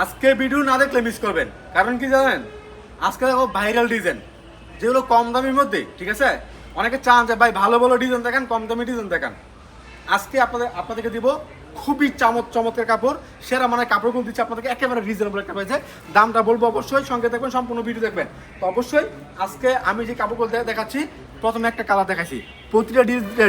আজকে ভিডিও না দেখলে মিস করবেন। কারণ কি জানেন? আজকে দেখো ভাইরাল ডিজাইন যেগুলো কম দামির মধ্যে, ঠিক আছে? অনেকে চান যে, ভাই, ভালো ভালো ডিজাইন দেখান, কম দামি ডিজাইন দেখান। আজকে আপনাদের, আপনাদেরকে দিব খুবই চমৎ চমৎকার কাপড়, সেরা মানে কাপড়গুলো দিচ্ছে আপনাদেরকে, একেবারে রিজনেবল একটা পেয়েছে দামটা বলব অবশ্যই, সঙ্গে দেখবেন, সম্পূর্ণ ভিডিও দেখবেন। তো অবশ্যই, আজকে আমি যে কাপড়গুলো দেখাচ্ছি, প্রথমে একটা কালার দেখাইছি। প্রতিটা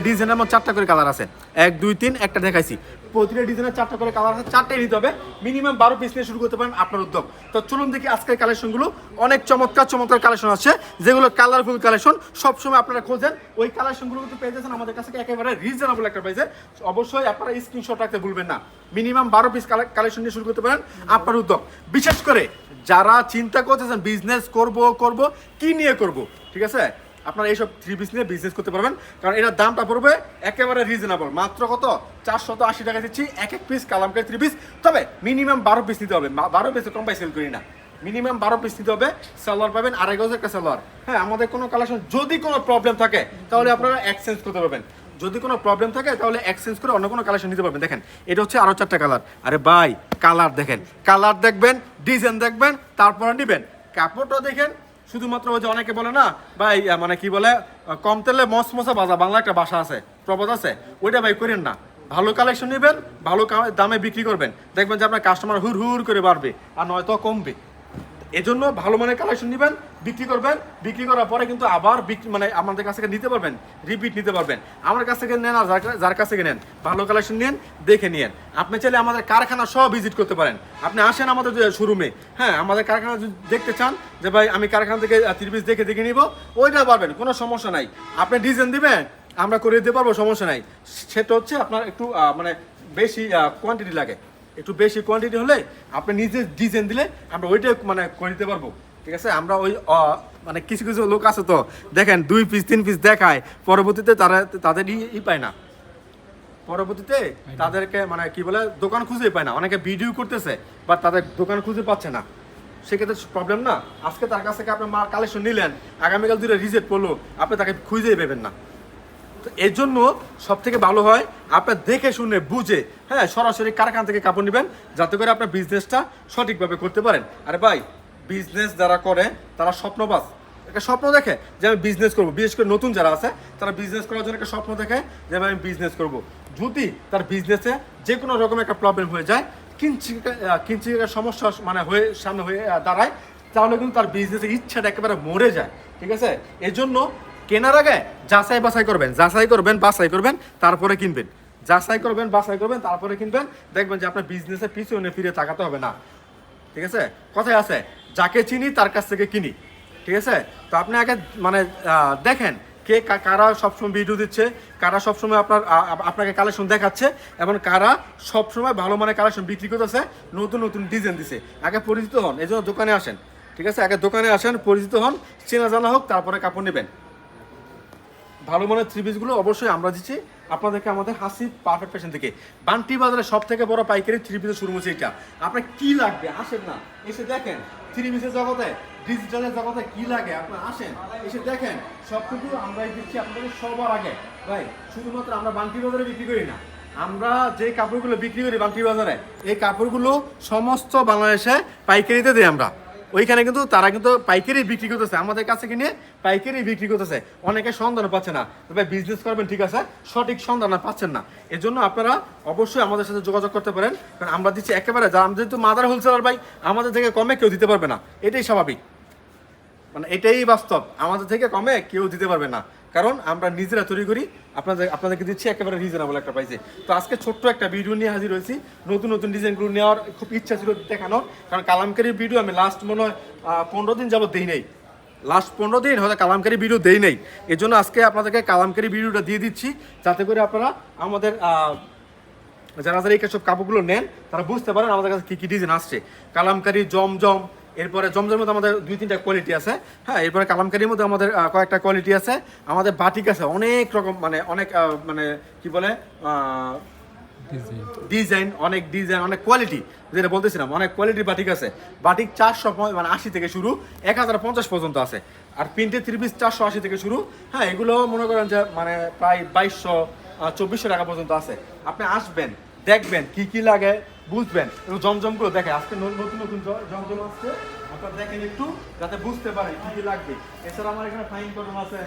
ডিজাইনের মধ্যে চারটা করে কালার আছে। এক, দুই, তিন, একটা দেখাইছি। প্রতিটা ডিজাইনের চারটা করে কালার আছে, চারটাই নিতে হবে। মিনিমাম বারো পিস নিয়ে শুরু করতে পারেন আপনার উদ্যোগ। তো চলুন দেখি আজকের কালেকশনগুলো অনেক চমৎকার চমৎকার কালেকশন আছে, যেগুলো কালারফুল কালেকশন সবসময় আপনারা খোঁজেন। ওই কালেকশনগুলো কিন্তু পেয়ে যাচ্ছেন আমাদের কাছে একেবারে রিজনেবল একটা প্রাইসে অবশ্যই আপনারা স্ক্রিনশট রাখতে ভুলবেন না। মিনিমাম বারো পিস কালেকশন নিয়ে শুরু করতে পারেন আপনার উদ্যোগ। বিশেষ করে যারা চিন্তা করতেছেন বিজনেস করব করব, কি নিয়ে করব, ঠিক আছে? আপনারা এইসব থ্রি পিস নিয়ে বিজনেস করতে পারবেন। কারণ এটার দামটা পড়বে একেবারে রিজনেবল মাত্র কত? চারশত আশি টাকা দিচ্ছি এক এক পিস কালামকারি থ্রি পিস তবে মিনিমাম বারো পিস নিতে হবে। বারো পিস কম পাই সেল করি না। মিনিমাম বারো পিস নিতে হবে। সালোয়ার পাবেন আড়াই গজ একটা সালোয়ার হ্যাঁ আমাদের কোনো কালেকশন যদি কোনো প্রবলেম থাকে, তাহলে আপনারা এক্সচেঞ্জ করতে পারবেন। যদি কোনো প্রবলেম থাকে, তাহলে এক্সচেঞ্জ করে অন্য কোনো কালেকশন নিতে পারবেন। দেখেন, এটা হচ্ছে আরও চারটা কালার আরে ভাই কালার দেখেন। কালার দেখবেন ডিজাইন দেখবেন, তারপরে নেবেন। কাপড়টা দেখেন শুধুমাত্র ওই যে অনেকে বলে না, ভাই মানে কি বলে কম তেলে মস মশা বাজা বাংলা একটা বাসা আছে, প্রবাদ আছে, ওইটা ভাই করেন না। ভালো কালেকশন নেবেন, ভালো দামে বিক্রি করবেন। দেখবেন যে আপনার কাস্টমার হুর হুর করে বাড়বে, আর নয়তো কমবে। এজন্য ভালো মানের কালেকশন নেবেন, বিক্রি করবেন, বিক্রি করার পরে কিন্তু আবার বিক্রি মানে আমাদের কাছ থেকে নিতে পারবেন রিপিট নিতে পারবেন। আমার কাছ থেকে নেন আর যার কাছ থেকে নেন, ভালো কালেকশন নিন, দেখে নিন আপনি চাইলে আমাদের কারখানা সব ভিজিট করতে পারেন। আপনি আসেন আমাদের শোরুমে হ্যাঁ আমাদের কারখানা যদি দেখতে চান যে, ভাই, আমি কারখানা থেকে ত্রিপিস দেখে দেখে নিব, ওইটা পারবেন, কোনো সমস্যা নাই। আপনি ডিজাইন দিবেন, আমরা করে দিতে পারব, সমস্যা নাই। সেটা হচ্ছে আপনার একটু মানে বেশি কোয়ান্টিটি লাগে। একটু বেশি কোয়ান্টিটি হলে আপনি নিজে ডিজাইন দিলে আমরা ওইটা মানে করে দিতে পারব। ঠিক আছে? আমরা ওই মানে কিছু কিছু লোক আছে তো দেখেন দুই পিস তিন পিস দেখায় পরবর্তীতে তারা তাদের ই ই পায় না। পরবর্তীতে তাদেরকে মানে কি বলে দোকান খুঁজে পায় না। অনেকে ভিডিও করতেছে বা তাদের দোকান খুঁজে পাচ্ছে না। সেক্ষেত্রে প্রবলেম না। আজকে তার কাছ থেকে আপনি মাল কালেকশন নিলেন আগামীকাল দুটো রিজেক্ট পড়ল আপনি তাকে খুঁজেই পাবেন না। তো এর জন্য সব থেকে ভালো হয় আপনার দেখে শুনে বুঝে হ্যাঁ সরাসরি কারখানা থেকে কাপড় নেবেন যাতে করে আপনার বিজনেসটা সঠিকভাবে করতে পারেন। আরে ভাই বিজনেস যারা করে তারা স্বপ্নবাজ। একটা স্বপ্ন দেখে যে আমি বিজনেস করব। বিশেষ করে নতুন যারা আছে তারা বিজনেস করার জন্য একটা স্বপ্ন দেখে যে আমি বিজনেস করব। যদি তার বিজনেসে যে কোনো রকম একটা প্রবলেম হয়ে যায় কিঞ্চিত আহ, কিঞ্চিত সমস্যা মানে হয়ে সামনে হয়ে দাঁড়ায় তাহলে কিন্তু তার বিজনেসের ইচ্ছাটা একেবারে মরে যায়। ঠিক আছে? এর জন্য কেনার আগে যাচাই বাছাই করবেন, যাচাই করবেন, বাছাই করবেন, তারপরে কিনবেন। যাচাই করবেন, বাছাই করবেন, তারপরে কিনবেন। দেখবেন যে আপনার বিজনেসে পিছনে ফিরে তাকাতে হবে না। ঠিক আছে? কথায় আছে, যাকে চিনি তার কাছ থেকে কিনি। ঠিক আছে? তো আপনি আগে মানে দেখেন কে কারা সবসময় ভিডিও দিচ্ছে, কারা সবসময় আপনার আপনাকে কালেকশন দেখাচ্ছে, এবং কারা সবসময় ভালো মানের কালেকশন বিক্রি করতেছে, নতুন নতুন ডিজাইন দিছে। আগে পরিচিত হন, এই জন্য দোকানে আসেন। ঠিক আছে? আগে দোকানে আসেন, পরিচিত হন, চেনা জানা হোক, তারপরে কাপড় নেবেন। ভালো মানের থ্রি পিসগুলো অবশ্যই আমরা দিচ্ছি। আপনাদেরকে আমাদের হাসি পারফেক্ট ফ্যাশন থেকে। বান্টি বাজারে সব থেকে বড় পাইকারি থ্রি পিসের শুরু হচ্ছে এটা। আপনার কি লাগবে? আসেন না। এসে দেখেন থ্রি পিসের জগতে ডিজিটালের জগতে কি লাগে? আপনার আসেন, এসে দেখেন। সব কিছু আমরাই দিচ্ছি আপনাদের সবার আগে। ভাই, শুধুমাত্র আমরা বান্টি বাজারে বিক্রি করি না। আমরা যে কাপড়গুলো বিক্রি করি বান্টি বাজারে, এই কাপড়গুলো সমস্ত বাংলাদেশে পাইকারিতে দিই আমরা। ওইখানে কিন্তু তারা কিন্তু পাইকারি বিক্রি করতেছে। আমাদের কাছে কিনে পাইকারি বিক্রি করতেছে। অনেকে সন্ধান পাচ্ছে না। তবে বিজনেস করবেন, ঠিক আছে? সঠিক সন্ধান পাচ্ছেন না। এজন্য জন্য আপনারা অবশ্যই আমাদের সাথে যোগাযোগ করতে পারেন। কারণ আমরা দিচ্ছি একেবারে যা আমাদের যেহেতু মাদার হোলসেলার ভাই, আমাদের থেকে কমে কেউ দিতে পারবে না। এটাই স্বাভাবিক। মানে এটাই বাস্তব। আমাদের থেকে কমে কেউ দিতে পারবে না। কারণ আমরা নিজেরা তৈরি করি, আপনাদের, আপনাদেরকে দিচ্ছি একেবারে রিজনেবল একটা প্রাইসে তো আজকে ছোট্ট একটা ভিডিও নিয়ে হাজির হয়েছি। নতুন নতুন ডিজাইনগুলো নেওয়ার খুব ইচ্ছা ছিল দেখানোর। কারণ কালামকারির ভিডিও আমি লাস্ট মনে হয় পনেরো দিন যাবত দিই নেই। লাস্ট পনেরো দিন হয়তো কালামকারি ভিডিও দেই নেই। এই জন্য আজকে আপনাদেরকে কালামকারি ভিডিওটা দিয়ে দিচ্ছি, যাতে করে আপনারা আমাদের যারা যারা এই সব কাপড়গুলো নেন, তারা বুঝতে পারেন আমাদের কাছে কী কী ডিজাইন আসছে। কালামকারি জমজম এরপরে জমজমের মধ্যে আমাদের দুই তিনটা কোয়ালিটি আছে। হ্যাঁ এরপরে কালামকারির মধ্যে আমাদের কয়েকটা কোয়ালিটি আছে। আমাদের বাটিক আছে, অনেক রকম মানে অনেক মানে কি বলে ডিজাইন, অনেক ডিজাইন, অনেক কোয়ালিটি যেটা বলতেছিলাম, অনেক কোয়ালিটির বাটিক আছে। বাটিক চারশো মানে আশি থেকে শুরু, এক হাজার পঞ্চাশ পর্যন্ত আছে। আর প্রিন্টের থ্রি পিস চারশো আশি থেকে শুরু হ্যাঁ এগুলো মনে করেন যে মানে প্রায় বাইশশো চব্বিশশো টাকা পর্যন্ত আছে। আপনি আসবেন, দেখবেন কি কি লাগে বুঝবেন এবং জমজমগুলো দেখে আজকে নতুন নতুন জমজম আসছে। আপনারা দেখেন একটু, যাতে বুঝতে পারেন কি লাগবে। এছাড়া আমার এখানে ফাইন কটন আছে।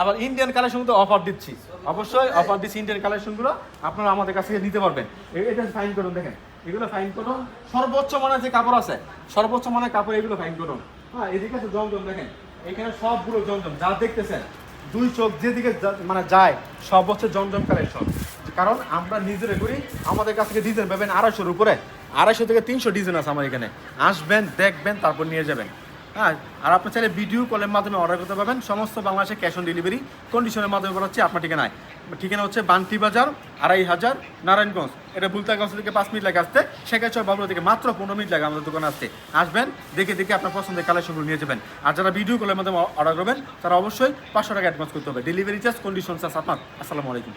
আবার ইন্ডিয়ান কালেকশন তো অফার দিচ্ছি। অবশ্যই অফার দিচ্ছি ইন্ডিয়ান কালেকশনগুলো আপনারা আমাদের কাছ থেকে নিতে পারবেন। এটা ফাইন কটন দেখেন। এগুলো ফাইন কটন সর্বোচ্চ মানের যে কাপড় আছে, সর্বোচ্চ মানের কাপড় এগুলো ফাইন কটন হ্যাঁ এদিকে আছে জমজম, দেখেন। এখানে সবগুলো জমজম, যা দেখতেছেন, দুই চোখ যেদিকে মানে যায় সব হচ্ছে জমজম কালেকশন কারণ আমরা নিজেরা করি, আমাদের কাছ থেকে ডিজাইন পাবেন আড়াইশোর উপরে। আড়াইশো থেকে তিনশো ডিজাইন আছে আমার এখানে। আসবেন, দেখবেন, তারপর নিয়ে যাবেন। হ্যাঁ আর আপনি চাইলে ভিডিও কলের মাধ্যমে অর্ডার করতে পারবেন। সমস্ত বাংলাদেশে ক্যাশ অন ডেলিভারি কন্ডিশনের মাধ্যমে করা হচ্ছে আপনার ঠিকানায়। ঠিকানা হচ্ছে বান্তি বাজার, আড়াই হাজার, নারায়ণগঞ্জ। এটা বুলতাগঞ্জ থেকে পাঁচ মিনিট লাগে আসতে। শেখাচর বাবুরা থেকে মাত্র পনেরো মিনিট লাগে আমাদের দোকানে আসতে। আসবেন, দেখে দেখে আপনার পছন্দের কালেকশনগুলো নিয়ে যাবেন। আর যারা ভিডিও কলের মাধ্যমে অর্ডার করবেন, তারা অবশ্যই পাঁচশো টাকা অ্যাডভান্স করতে হবে। ডেলিভারি চার্জ কন্ডিশন চার্জ আপনার। আসসালামু আলাইকুম।